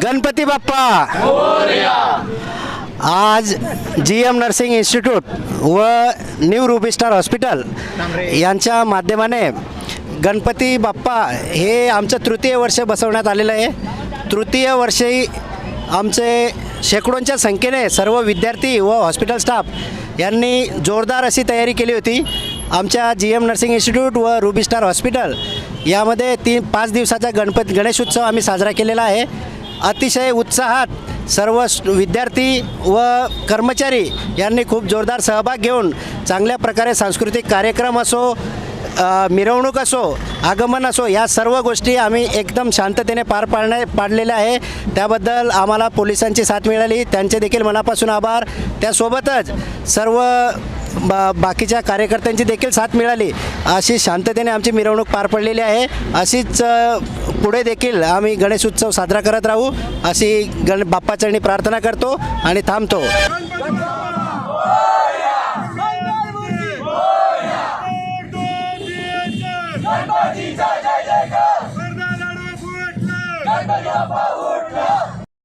गणपती बाप्पा. आज G M nursing institute व new Ruby star hospital यांच्या माध्यमाने गणपती बाप्पा हे आमचं तृतीय वर्ष बसवण्यात आलेलं आहे. तृतीय वर्षही आमचे शेकडोंच्या संख्येने सर्व विद्यार्थी व हॉस्पिटल स्टाफ यांनी जोरदार अशी तयारी केली होती. आमच्या जी एम नर्सिंग इन्स्टिट्यूट व रुबी स्टार हॉस्पिटल यामध्ये तीन पाच दिवसाचा गणपती गणेशोत्सव आम्ही साजरा केलेला आहे. अतिशय उत्साहात सर्व विद्यार्थी व कर्मचारी यांनी खूप जोरदार सहभाग घेऊन चांगल्या प्रकारे सांस्कृतिक कार्यक्रम असो मिरवणूक असो आगमन असो या सर्व गोष्टी आम्ही एकदम शांततेने पार पाडण्या पाडलेल्या आहे. त्याबद्दल आम्हाला पोलिसांची साथ मिळाली. त्यांचे देखील मनापासून आभार. त्यासोबतच सर्व बा बाकीच्या कार्यकर्त्यांची देखील साथ मिळाली. अशी शांततेने आमची मिरवणूक पार पडलेली आहे. अशीच पुढे देखील आम्ही गणेश उत्सव साजरा करत राहू. अशी गण बाप्पाचरणी प्रार्थना करतो आणि थांबतो. गणपतीचा जय